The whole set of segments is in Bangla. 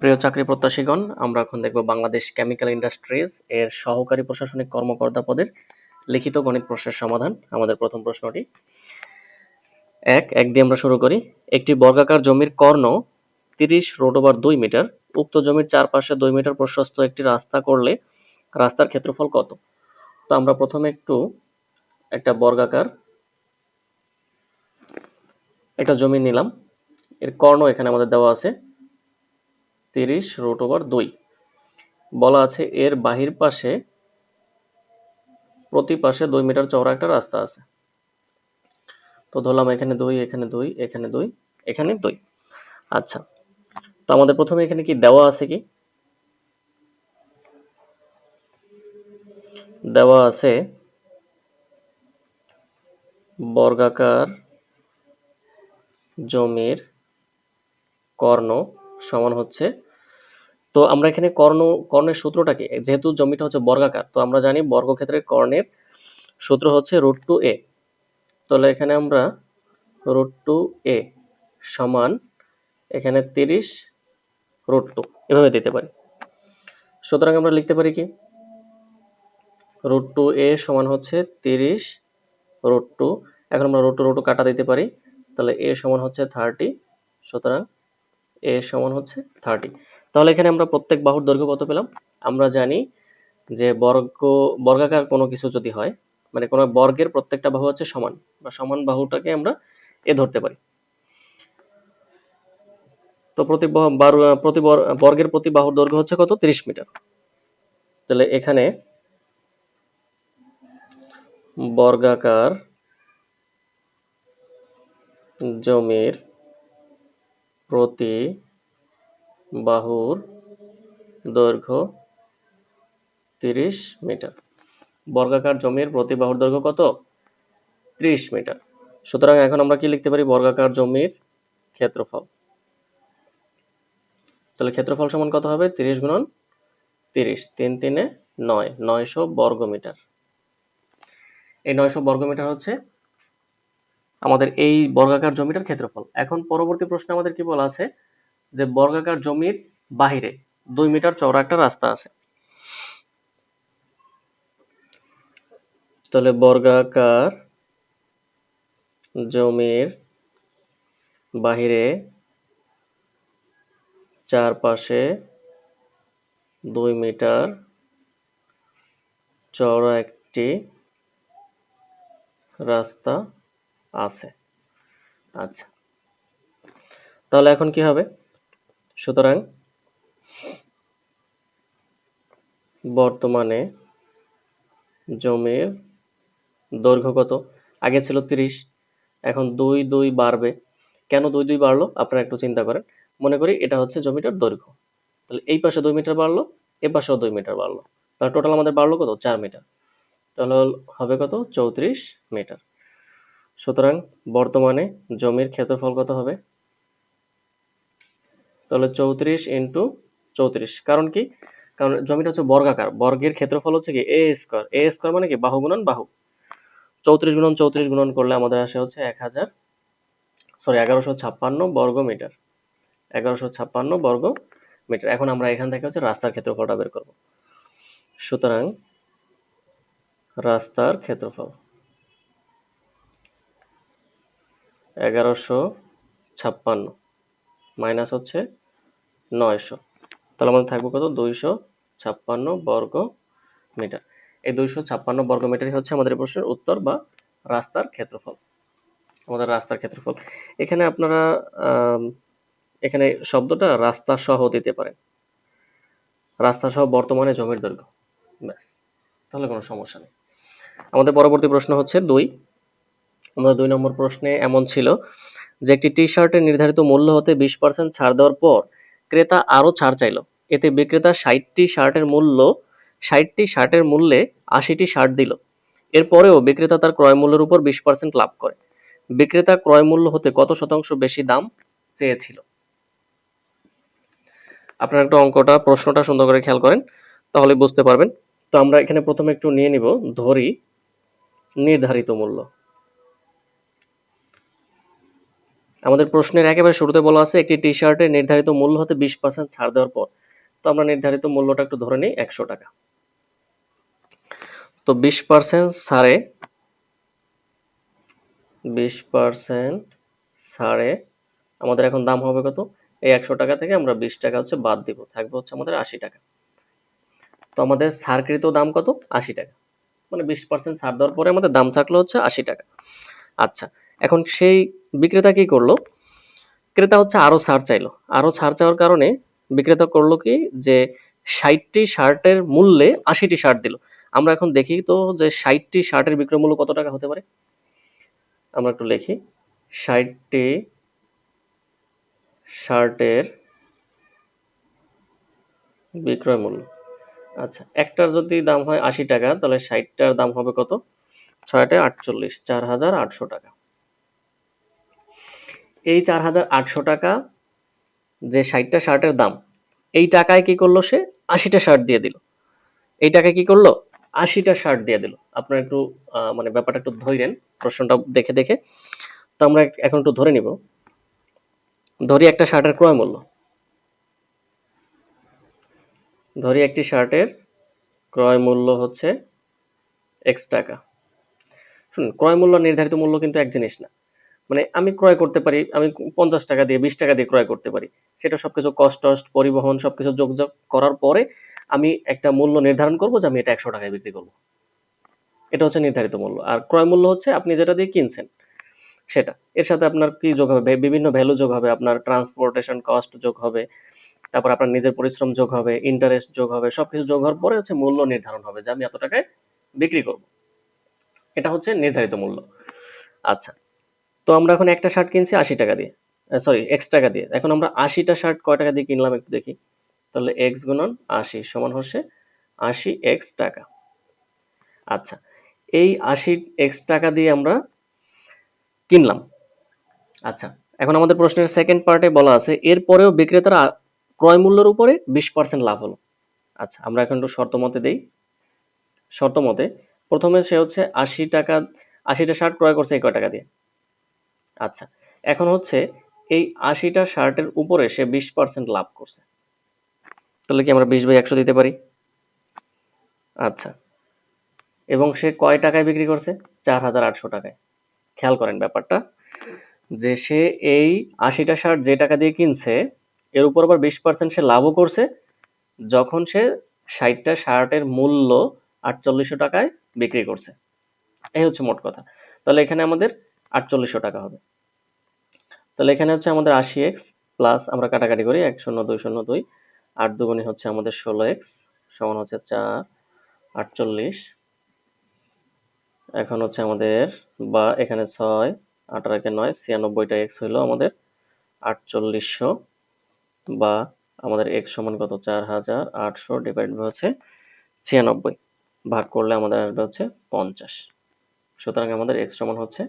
প্রিয় চাকরি প্রত্যাশীগণ, আমরা এখন দেখব বাংলাদেশ কেমিক্যাল ইন্ডাস্ট্রিজ এর সহকারী প্রশাসনিক কর্মকর্তা পদের লিখিত গণিত প্রশ্নের সমাধান। আমাদের প্রথম প্রশ্নটি। এক এক দিয়ে আমরা শুরু করি। একটি বর্গাকার জমির কর্ণ তিরিশ রোড দুই মিটার, উক্ত জমির চারপাশে দুই মিটার প্রশস্ত একটি রাস্তা করলে রাস্তার ক্ষেত্রফল কত? তো আমরা প্রথমে একটু একটা বর্গাকার একটা জমি নিলাম। এর কর্ণ এখানে আমাদের দেওয়া আছে। তিরিশ রুট ওভার দুই। বলা আছে এর বাহির পাশে, প্রতি পাশে দুই মিটার চওড়া একটা রাস্তা আছে। তো ধরলাম এখানে দুই এখানে দুই এখানে দুই এখানে দুই। আচ্ছা তো আমাদের প্রথমে এখানে কি দেওয়া আছে কি? দেওয়া আছে বর্গাকার জমির কর্ণ সমান হচ্ছে। তো আমরা এখানে কর্ণ, কর্ণের সূত্রটাকে, যেহেতু জমিটা হচ্ছে বর্গাকার, তো আমরা জানি বর্গক্ষেত্রের কর্ণের সূত্র হচ্ছে রুট টু এ তাহলে এখানে আমরা রুট টু এ সমান এখানে তিরিশ রুট টু এভাবে দিতে পারি। সুতরাং আমরা লিখতে পারি কি? রুট টু এ সমান হচ্ছে তিরিশ রুট টু এখন আমরা রুট টু রুট কাটা দিতে পারি। তাহলে এ সমান হচ্ছে থার্টি সুতরাং এ সমান হচ্ছে থার্টি তাহলে এখানে আমরা প্রত্যেক বাহুর দৈর্ঘ্য কত পেলাম? আমরা জানি যে বর্গ, বর্গাকার কোনো কিছু যদি হয় মানে কোনো বর্গের প্রত্যেকটা বাহু হচ্ছে সমান, বা সমান বাহুটাকে আমরা এ ধরতে পারি। তো প্রতি প্রতি বর্গের প্রতি বাহুর দৈর্ঘ্য হচ্ছে কত? তিরিশ মিটার। তাহলে এখানে বর্গাকার জমির প্রতি বাহুর দৈর্ঘ্য তিরিশ মিটার। বর্গাকার জমির প্রতি বাহুর দৈর্ঘ্য কত? ত্রিশ মিটার। সুতরাং এখন আমরা কি লিখতে পারি? বর্গাকার জমির ক্ষেত্রফল। তাহলে ক্ষেত্রফল সমান কত হবে? তিরিশ গুণন তিরিশ। তিন তিনে নয়। নয়শো বর্গ মিটার এই নয়শো বর্গ মিটার হচ্ছে আমাদের এই বর্গাকার জমিটার ক্ষেত্রফল। এখন পরবর্তী প্রশ্নে আমাদের কি বলা আছে? যে বর্গাকার জমির বাহিরে দুই মিটার চওড়া একটা রাস্তা আছে। তাহলে বর্গাকার জমির বাহিরে চারপাশে দুই মিটার চওড়া একটি রাস্তা আছে। আচ্ছা। তাহলে এখন কি হবে? সুতরাং বর্তমানে জমির দৈর্ঘ্য কত? আগে ছিল তিরিশ, এখন দুই দুই বাড়বে। কেন দুই দুই বাড়লো? আপনারা একটু চিন্তা করেন। মনে করি এটা হচ্ছে জমিটার দৈর্ঘ্য। তাহলে এই পাশে দুই মিটার বাড়লো, এ পাশেও দুই মিটার বাড়লো। তাহলে টোটাল আমাদের বাড়লো কত? চার মিটার। তাহলে হবে কত? চৌত্রিশ মিটার। সুতরাং বর্তমানে জমির ক্ষেত্রফল কত হবে? তাহলে চৌত্রিশ ইন্টু চৌত্রিশ। কারণ কি? কারণ জমিটা হচ্ছে বর্গাকার। বর্গের ক্ষেত্রফল হচ্ছে কি? এ স্কোয়ার এ স্কোয়ার মানে কি? বাহু গুণন বাহু। চৌত্রিশ গুণন চৌত্রিশ গুণন করলে আমাদের আসে হচ্ছে এক হাজার সরি এগারোশো ছাপ্পান্ন বর্গ মিটার এগারোশো ছাপ্পান্ন বর্গ মিটার এখন আমরা এখান থেকে হচ্ছে রাস্তার ক্ষেত্রফলটা বের করব। সুতরাং রাস্তার ক্ষেত্রফল। এগারোশো ছাপ্পান্ন। মাইনাস হচ্ছে নয়শো। তাহলে আমাদের থাকবে কত? দুইশো ছাপ্পান্ন বর্গ মিটার। এই দুইশো ছাপ্পান্ন বর্গ মিটারই হচ্ছে আমাদের প্রশ্নের উত্তর বা রাস্তার ক্ষেত্রফল। আমাদের রাস্তার ক্ষেত্রফল। এখানে আপনারা এখানে শব্দটা রাস্তা সহ দিতে পারেন। রাস্তা সহ বর্তমানে জমির দৈর্ঘ্য। তাহলে কোনো সমস্যা নেই। আমাদের পরবর্তী প্রশ্ন হচ্ছে দুই। আমরা দুই নম্বর প্রশ্নে এমন ছিল যে একটি টি শার্টের নির্ধারিত মূল্য হতে বিশ পার্সেন্ট ছাড় দেওয়ার পর ক্রেতা আরও ছাড় চাইল। এতে বিক্রেতা ষাটটি শার্টের মূল্য, ষাটটি শার্টের মূল্যে আশিটি শার্ট দিল। এরপরেও বিক্রেতা তার ক্রয় মূল্যের উপর বিশ পার্সেন্ট লাভ করে। বিক্রেতা ক্রয় মূল্য হতে কত শতাংশ বেশি দাম চেয়েছিল? আপনার একটা অঙ্কটা, প্রশ্নটা সুন্দর করে খেয়াল করেন, তাহলে বুঝতে পারবেন। তো আমরা এখানে প্রথমে একটু নিয়ে নিব, ধরি নির্ধারিত মূল্য। আমাদের প্রশ্নের একেবারে শুরুতে বলা আছে, একটি টি শার্টের নির্ধারিত মূল্য হতে বিশ পার্সেন্ট ছাড় দেওয়ার পর। তো আমরা নির্ধারিত মূল্যটা একটু ধরে নিই, একশো টাকা। তো বিশ পার্সেন্ট ছাড়ে, বিশ পার্সেন্ট ছাড়ে, আমাদের এখন দাম হবে কত? এই একশো টাকা থেকে আমরা বিশ টাকা হচ্ছে বাদ দিব, থাকবে হচ্ছে আমাদের আশি টাকা। তো আমাদের ছাড়কৃত দাম কত? আশি টাকা। মানে বিশ পার্সেন্ট ছাড় দেওয়ার পরে আমাদের দাম থাকল হচ্ছে আশি টাকা। আচ্ছা এখন সেই বিক্রেতা কি করল? ক্রেতা হচ্ছে আরও ছাড় চাইলো। আরও ছাড় চাওয়ার কারণে বিক্রেতা করল কি যে ষাটটি শার্টের মূল্যে আশিটি শার্ট দিল। আমরা এখন দেখি তো যে ষাটটি শার্টের বিক্রয় মূল্য কত টাকা হতে পারে? আমরা একটু লিখি ষাটটি শার্টের বিক্রয় মূল্য। আচ্ছা একটার যদি দাম হয় আশি টাকা, তাহলে ষাটটার দাম হবে কত? ছয়টা আটচল্লিশ, চার হাজার আটশো টাকা। এই চার হাজার আটশো টাকা যে ষাটটা শার্টের দাম, এই টাকায় কি করল সে? আশিটা শার্ট দিয়ে দিল। এই টাকায় কি করল? আশিটা শার্ট দিয়ে দিল। আপনারা একটু মানে ব্যাপারটা একটু ধরেন, প্রশ্নটা দেখে দেখে। তো আমরা এখন একটু ধরে নিব। ধরি একটা শার্টের ক্রয় মূল্য। ধরি একটি শার্টের ক্রয় মূল্য হচ্ছে এক্স টাকা। শুনুন, ক্রয় মূল্য নির্ধারিত মূল্য কিন্তু এক জিনিস না। মানে আমি ক্রয় করতে পারি, আমি পঞ্চাশ টাকা দিয়ে, বিশ টাকা দিয়ে ক্রয় করতে পারি। সেটা সবকিছু কষ্ট টস্ট পরিবহন, সবকিছু যোগাযোগ করার পরে আমি একটা মূল্য নির্ধারণ করব যে আমি এটা একশো টাকায় বিক্রি করব। এটা হচ্ছে নির্ধারিত মূল্য। আর ক্রয় মূল্য হচ্ছে আপনি যেটা দিয়ে কিনছেন, সেটা। এর সাথে আপনার কি যোগ হবে? বিভিন্ন ভ্যালু যোগ হবে। আপনার ট্রান্সপোর্টেশন কস্ট যোগ হবে, তারপর আপনার নিজের পরিশ্রম যোগ হবে ইন্টারেস্ট যোগ হবে, সবকিছু যোগ হওয়ার পরে হচ্ছে মূল্য নির্ধারণ হবে যে আমি এত টাকায় বিক্রি করব। এটা হচ্ছে নির্ধারিত মূল্য। আচ্ছা। তো আমরা এখন একটা শার্ট কিনছি আশি টাকা দিয়ে। সরি এক্স টাকা দিয়ে। এখন আমরা আশিটা শার্ট কয় টাকা দিয়ে কিনলাম একটু দেখি। তাহলে এক্স গুণন আশি সমান হচ্ছে আশি এক্স টাকা। আচ্ছা এই আশি এক্স টাকা দিয়ে আমরা কিনলাম। আচ্ছা এখন আমাদের প্রশ্নের সেকেন্ড পার্টে বলা আছে, এরপরেও বিক্রেতার ক্রয় মূল্যের উপরে বিশ পার্সেন্ট লাভ হলো। আচ্ছা আমরা এখন একটু শর্ত মতে দেই। শর্ত মতে প্রথমে সে হচ্ছে আশি টাকা, আশিটা শার্ট ক্রয় করছে এই কয় টাকা দিয়ে। আচ্ছা এখন হচ্ছে এই আশিটা শার্টের উপরে সে বিশ পার্সেন্ট লাভ করছে। তাহলে কি আমরা বিশ বাই একশো দিতে পারি? আচ্ছা এবং সে কয় টাকায় বিক্রি করছে? চার হাজার আটশো টাকায়। খেয়াল করেন ব্যাপারটা, যে সে এই আশিটা শার্ট যে টাকা দিয়ে কিনছে, এর উপর আবার বিশ পার্সেন্ট সে লাভও করছে, যখন সে ষাটটা শার্টের মূল্য আটচল্লিশশো টাকায় বিক্রি করছে। এই হচ্ছে মোট কথা। তাহলে এখানে আমাদের আটচল্লিশশো টাকা হবে। তাহলে এখানে হচ্ছে আমাদের আশি এক্স প্লাস আমরা কাটাকাটি করি এক শূন্য দুই শূন্য দুই। আট দুগুণে হচ্ছে আমাদের ষোলো এক্স সমান হচ্ছে চার, আটচল্লিশ। এখন হচ্ছে আমাদের বা এখানে ছয়, আঠারো একে নয়, ছিয়ানব্বইটা এক্স হলো আমাদের আটচল্লিশশো। বা আমাদের এক্স সমান কত? চার হাজার আটশো ডিভাইড হচ্ছে ছিয়ানব্বই। ভাগ করলে আমাদের আসবে হচ্ছে পঞ্চাশ। সুতরাং আমাদের এক্স সমান হচ্ছে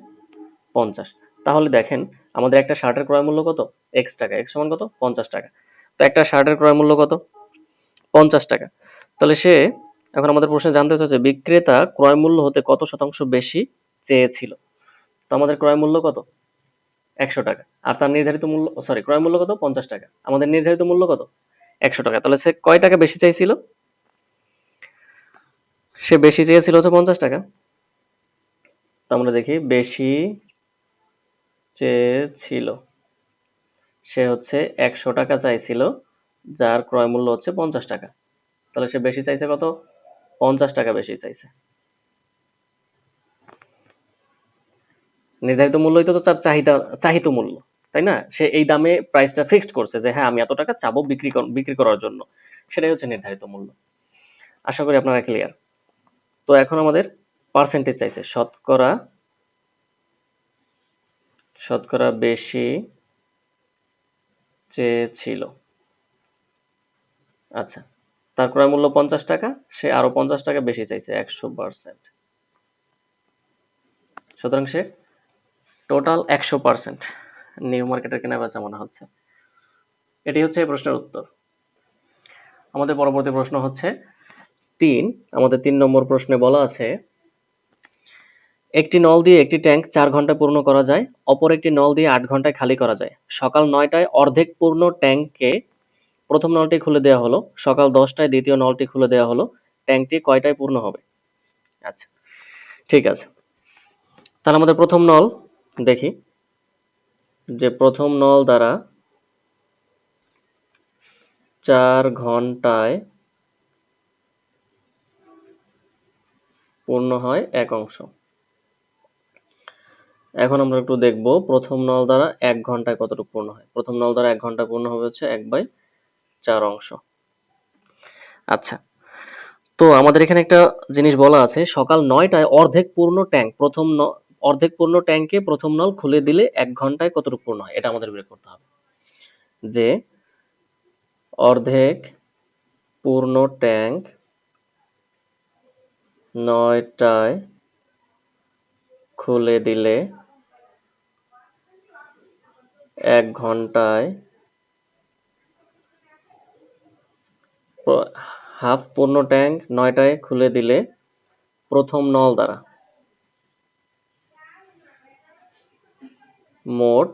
পঞ্চাশ। তাহলে দেখেন আমাদের একটা শার্টের ক্রয় মূল্য কত? এক্স টাকা। এক্স সমান কত? পঞ্চাশ টাকা। তো একটা শার্টের ক্রয় মূল্য কত? পঞ্চাশ টাকা। তাহলে সে এখন আমাদের প্রশ্নে জানতে চাচ্ছে বিক্রেতা ক্রয় মূল্য হতে কত শতাংশ বেশি চেয়েছিল? তো আমাদের ক্রয় মূল্য কত? একশো টাকা। আর তার নির্ধারিত মূল্য সরি ক্রয় মূল্য কত? পঞ্চাশ টাকা। আমাদের নির্ধারিত মূল্য কত? একশো টাকা। তাহলে সে কয় টাকা বেশি চাইছিল সে বেশি চেয়েছিল হচ্ছে পঞ্চাশ টাকা। তো আমরা দেখি, বেশি চেয়েছিল। সে হচ্ছে একশো টাকা চাইছিল, যার ক্রয় মূল্য হচ্ছে পঞ্চাশ টাকা। তাহলে সে বেশি চাইছে কত? পঞ্চাশ টাকা বেশি চাইছে। নির্ধারিত মূল্যই তো তার চাহিদা, চাহিত মূল্য, তাই না? সে এই দামে প্রাইসটা ফিক্সড করছে যে হ্যাঁ আমি এত টাকা চাবো বিক্রি কর- বিক্রি করার জন্য। সেটাই হচ্ছে নির্ধারিত মূল্য। আশা করি আপনারা ক্লিয়ার তো এখন আমাদের পার্সেন্টেজ চাইছে, শতকরা শতকরা বেশি চেয়েছিল। আচ্ছা তার ক্রয় মূল্য পঞ্চাশ টাকা, সে আরও পঞ্চাশ টাকা বেশি চাইছে, একশো পার্সেন্ট সুতরাং সে টোটাল একশো পার্সেন্ট নিউ মার্কেটের কেনা বেচা মনে হচ্ছে। এটি হচ্ছে এই প্রশ্নের উত্তর। আমাদের পরবর্তী প্রশ্ন হচ্ছে তিন। আমাদের তিন নম্বর প্রশ্নে বলা আছে একটি নল দিয়ে একটি ট্যাঙ্ক চার ঘণ্টা পূর্ণ করা যায়, অপর একটি নল দিয়ে আট ঘন্টায় খালি করা যায়। সকাল নয়টায় অর্ধেক পূর্ণ ট্যাঙ্কে প্রথম নলটি খুলে দেওয়া হলো, সকাল দশটায় দ্বিতীয় নলটি খুলে দেওয়া হলো, ট্যাঙ্কটি কয়টায় পূর্ণ হবে? আচ্ছা ঠিক আছে। তাহলে আমাদের প্রথম নল দেখি। যে প্রথম নল দ্বারা চার ঘন্টায় পূর্ণ হয় এক অংশ। এখন আমরা একটু দেখব প্রথম নল দ্বারা এক ঘন্টায় কতটুকু পূর্ণ হয়। প্রথম নল দ্বারা এক ঘণ্টা পূর্ণ হবে হচ্ছে এক বাই চার অংশ। আচ্ছা তো আমাদের এখানে একটা জিনিস বলা আছে, সকাল নয়টায় অর্ধেক পূর্ণ ট্যাঙ্ক, প্রথম অর্ধেক পূর্ণ ট্যাঙ্কে প্রথম নল খুলে দিলে এক ঘন্টায় কতটুকু পূর্ণ হয়, এটা আমাদের বের করতে হবে। যে অর্ধেক পূর্ণ ট্যাঙ্ক নয়টায় খুলে দিলে এক ঘন্টায় হাফ পূর্ণ ট্যাঙ্ক নয়টায় খুলে দিলে প্রথম নল দ্বারা। মোট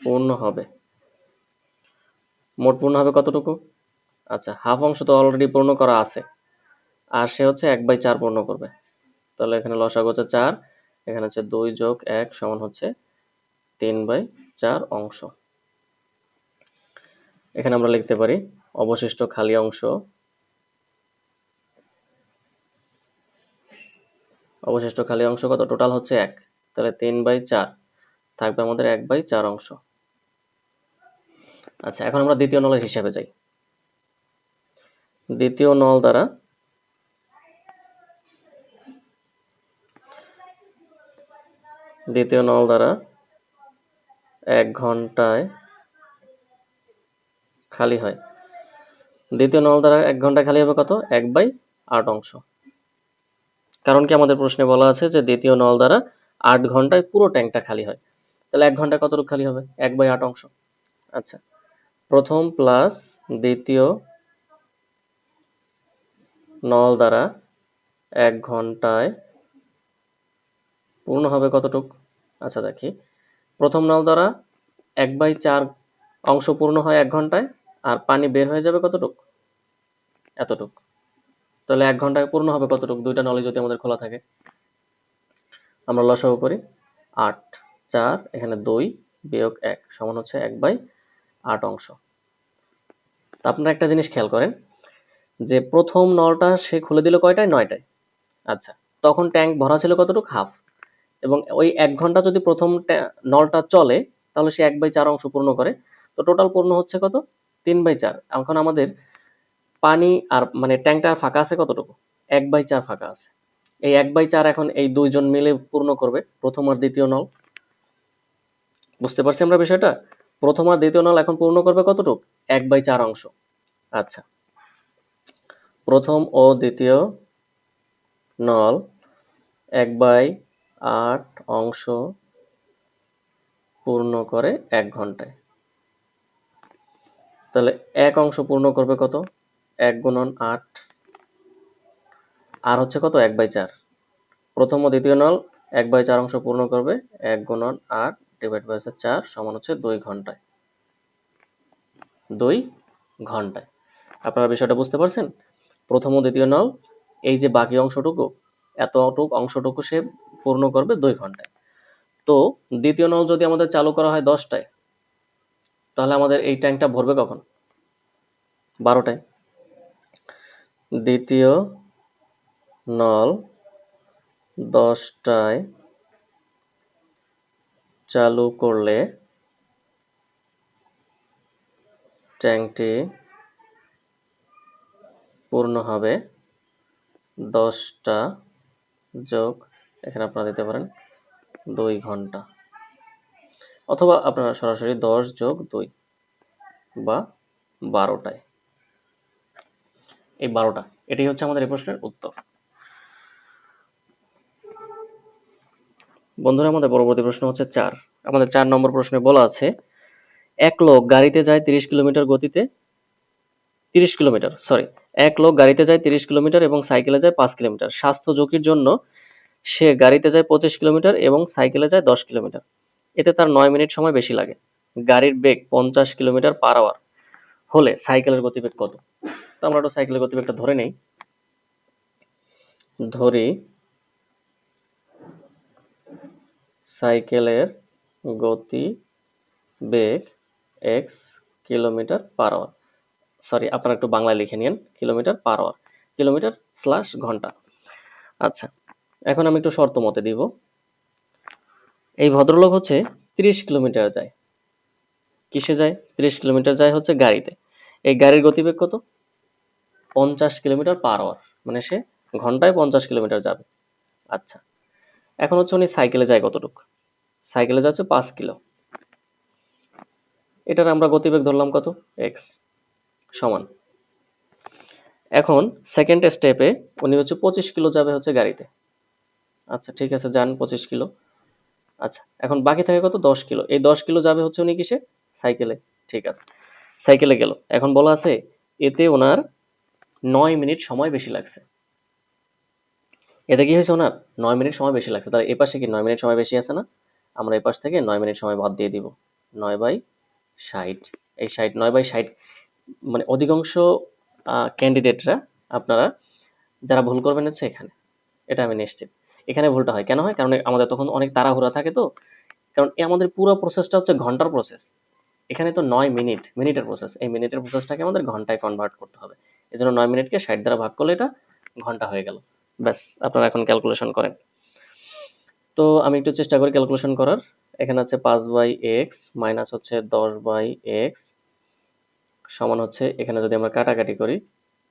পূর্ণ হবে। মোট পূর্ণ হবে কতটুকু? আচ্ছা হাফ অংশ তো অলরেডি পূর্ণ করা আছে। আর সে হচ্ছে এক বাই চার পূর্ণ করবে। তাহলে এখানে লসাগু হচ্ছে চার, এখানে হচ্ছে দুই যোগ এক সমান হচ্ছে তিন বাই চার অংশ। এখানে আমরা লিখতে পারি অবশিষ্ট খালি অংশ, অবশিষ্ট খালি অংশ কত? টোটাল হচ্ছে এক। তাহলে তিন বাই চার থাকবে আমাদের এক বাই চার অংশ। আচ্ছা এখন আমরা দ্বিতীয় নলের হিসাবে যাই। দ্বিতীয় নল দ্বারা দ্বিতীয় নল দ্বারা এক ঘন্টায় খালি হয়। দ্বিতীয় নল দ্বারা এক ঘন্টায় খালি হবে কত? এক বাই আট অংশ। কারণ কি আমাদের প্রশ্নে বলা আছে যে দ্বিতীয় নল দ্বারা আট ঘন্টায় পুরো ট্যাঙ্কটা খালি হয়। তাহলে এক ঘন্টায় কতটুকু খালি হবে? এক বাই আট অংশ। আচ্ছা প্রথম প্লাস দ্বিতীয় নল দ্বারা এক ঘন্টায় পূর্ণ হবে কতটুক? আচ্ছা দেখি। প্রথম নল দ্বারা এক বাই চার অংশ পূর্ণ হয় এক ঘন্টায়, আর পানি বের হয়ে যাবে কতটুক? এতটুক। তাহলে এক ঘন্টায় পূর্ণ হবে কতটুক? দুইটা নলে যদি আমাদের খোলা থাকে। আমরা লসাগু করি আট চার, এখানে দুই বিয়োগ এক সমান হচ্ছে এক বাই আট অংশ। আপনারা একটা জিনিস খেয়াল করেন, যে প্রথম নলটা সে খুলে দিল কয়টায়? নয়টায়। আচ্ছা তখন ট্যাঙ্ক ভরা ছিল কতটুকু? হাফ। এবং ওই এক ঘণ্টা যদি প্রথম নলটা চলে, তাহলে সে এক বাই চার অংশ পূর্ণ করে। তো টোটাল পূর্ণ হচ্ছে কত? তিন বাই চার। এখন আমাদের পানি আর মানে ট্যাঙ্কটা ফাঁকা আছে কতটুকু? এক বাই চার ফাঁকা আছে। এই এক বাই চার এখন এই দুইজন মিলে পূর্ণ করবে, প্রথম আর দ্বিতীয় নল। বুঝতে পারছি আমরা বিষয়টা? প্রথম আর দ্বিতীয় নল এখন পূর্ণ করবে কতটুকু? এক বাই চার অংশ। আচ্ছা। প্রথম ও দ্বিতীয় নল এক বাই আট অংশ পূর্ণ করে এক ঘন্টায়। তাহলে এক অংশ পূর্ণ করবে কত? এক গুণন আট। আর হচ্ছে কত? এক বাই চার। প্রথম ও দ্বিতীয় নল এক বাই চার অংশ পূর্ণ করবে এক গুণন আট ডিভাইড বাই চার সমান হচ্ছে দুই ঘন্টায়। দুই ঘন্টায়। আপনারা বিষয়টা বুঝতে পারছেন? প্রথম ও দ্বিতীয় নল এই যে বাকি অংশটুকু, এতটুক অংশটুকু সে পূর্ণ করবে দুই ঘন্টায়। তো দ্বিতীয় নল যদি আমাদের চালু করা হয় দশটায়, তাহলে আমাদের এই ট্যাঙ্কটা ভরবে কখন? বারোটায়। দ্বিতীয় নল দশটায় চালু করলে ট্যাঙ্কটি পূর্ণ হবে দশটা যোগ এখানে আপনারা দিতে পারেন দুই ঘণ্টা। অথবা আপনারা সরাসরি দশ যোগ দুই বা বারোটায়। এই বারোটা, এটাই হচ্ছে আমাদের এই প্রশ্নের উত্তর। বন্ধুরা, আমাদের পরবর্তী প্রশ্ন হচ্ছে চার। আমাদের চার নম্বর প্রশ্নে বলা আছে, এক লোক গাড়িতে যায় তিরিশ কিলোমিটার গতিতে, তিরিশ কিলোমিটার সরি এক লোক গাড়িতে যায় তিরিশ কিলোমিটার এবং সাইকেলে যায় পাঁচ কিলোমিটার। স্বাস্থ্য ঝুঁকির জন্য সে গাড়িতে যায় পঁচিশ কিলোমিটার এবং সাইকেলে যায় দশ কিলোমিটার। এতে তার নয় মিনিট সময় বেশি লাগে। গাড়ির বেগ পঞ্চাশ কিলোমিটার পার আওয়ার হলে সাইকেলের গতিবেগ কত? আমরা একটু সাইকেলের গতিবেগটা ধরে নেই। ধরি সাইকেলের গতি বেগ X kilometre per hour sorry আপনারা একটু বাংলায় লিখে নিন kilometre per hour kilometre slash ঘণ্টা। আচ্ছা এখন আমি একটু শর্ত মতে দিব। এই ভদ্রলোক হচ্ছে তিরিশ কিলোমিটার যায়। কিসে যায়? তিরিশ কিলোমিটার যায় হচ্ছে গাড়িতে। এই গাড়ির গতিবেগ কত? পঞ্চাশ কিলোমিটার পার আওয়ার মানে সে ঘন্টায় পঞ্চাশ কিলোমিটার যাবে। আচ্ছা। এখন হচ্ছে উনি সাইকেলে যায় কতটুকু? সাইকেলে যাচ্ছে পাঁচ কিলো। এটার আমরা গতিবেগ ধরলাম কত? এক্স সমান। এখন সেকেন্ড স্টেপে উনি হচ্ছে পঁচিশ কিলো যাবে হচ্ছে গাড়িতে। আচ্ছা ঠিক আছে, যান পঁচিশ কিলো। আচ্ছা এখন বাকি থাকে কত? দশ কিলো। এই দশ কিলো যাবে হচ্ছে উনি কিসে? সাইকেলে। ঠিক আছে। সাইকেলে গেল। এখন বলা আছে, এতে ওনার নয় মিনিট সময় বেশি লাগছে। এতে কি হয়েছে ওনার? নয় মিনিট সময় বেশি লাগছে। তাহলে এপাশে কি নয় মিনিট সময় বেশি আছে না? আমরা এপাশ থেকে নয় মিনিট সময় বাদ দিয়ে দিব। নয় বাই ষাট। এই ষাট, নয় বাই ষাট মানে অধিকাংশ ক্যান্ডিডেটরা আপনারা, যারা ভুল করবেন হচ্ছে এখানে। এটা আমি নিশ্চিত। এখানে ভুলটা হয়। কেন হয়? কারণ আমাদের তখন অনেক তাড়াহুড়া থাকে তো। কারণ আমাদের পুরো প্রসেসটা হচ্ছে ঘণ্টার প্রসেস এখানে তো নয় মিনিট, মিনিটের প্রসেস এই মিনিটের প্রসেসটাকে আমাদের ঘন্টায় কনভার্ট করতে হবে। এই জন্য নয় মিনিটকে ষাট দ্বারা ভাগ করলে এটা ঘণ্টা হয়ে গেল। ব্যাস, আপনারা এখন ক্যালকুলেশন করেন। তো আমি একটু চেষ্টা করি ক্যালকুলেশন করার। এখানে আছে পাঁচ বাই এক্স মাইনাস হচ্ছে দশ বাই এক্স সমান হচ্ছে, এখানে যদি আমরা কাটাকাটি করি,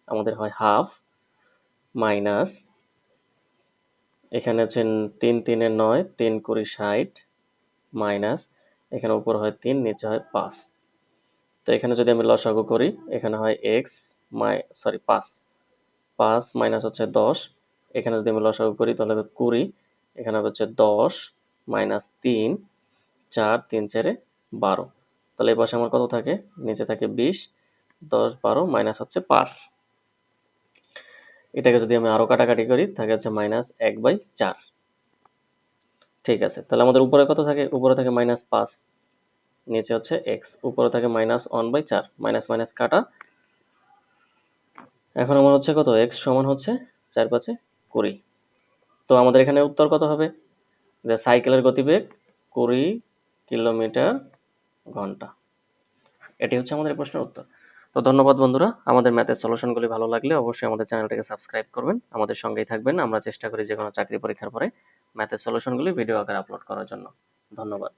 আমাদের হয় হাফ মাইনাস এখানে হচ্ছে তিন তিনে নয়, তিন কুড়ি ষাট, মাইনাস। এখানে উপর হয় তিন, নিচে হয় পাঁচ। তো এখানে যদি আমি লসাগু করি, এখানে হয় এক্স মাই, সরি, পাঁচ। পাঁচ মাইনাস হচ্ছে দশ। এখানে যদি আমি লসাগু করি, তাহলে হবে কুড়ি। এখানে হচ্ছে দশ মাইনাস তিন, চার, তিন চারে বারো। তাহলে এই পাশে আমার কত থাকে? নিচে থাকে বিশ, দশ, বারো, মাইনাস হচ্ছে পাঁচ। এটাকে যদি আমি আরও কাটাকাটি করি, থাকে হচ্ছে মাইনাস এক বাই চার। ঠিক আছে, তাহলে আমাদের উপরে কত থাকে? উপরে থাকে মাইনাস পাঁচ, নিচে হচ্ছে এক্স উপরে থাকে মাইনাস ওয়ান বাই চার মাইনাস মাইনাস কাটা। এখন আমার হচ্ছে কত? এক্স সমান হচ্ছে চার পাঁচে কুড়ি। তো আমাদের এখানে উত্তর কত হবে? যে সাইকেলের গতিবেগ কুড়ি কিলোমিটার ঘণ্টা। এটি হচ্ছে আমাদের প্রশ্নের উত্তর। তো ধন্যবাদ বন্ধুরা। আমাদের ম্যাথের সলিউশনগুলি ভালো লাগলে অবশ্যই আমাদের চ্যানেলটাকে সাবস্ক্রাইব করবেন। আমাদের সঙ্গেই থাকবেন। আমরা চেষ্টা করি যে কোনো চাকরি পরীক্ষার পরে ম্যাথের সলিউশনগুলি ভিডিও আকারে আপলোড করার জন্য। ধন্যবাদ।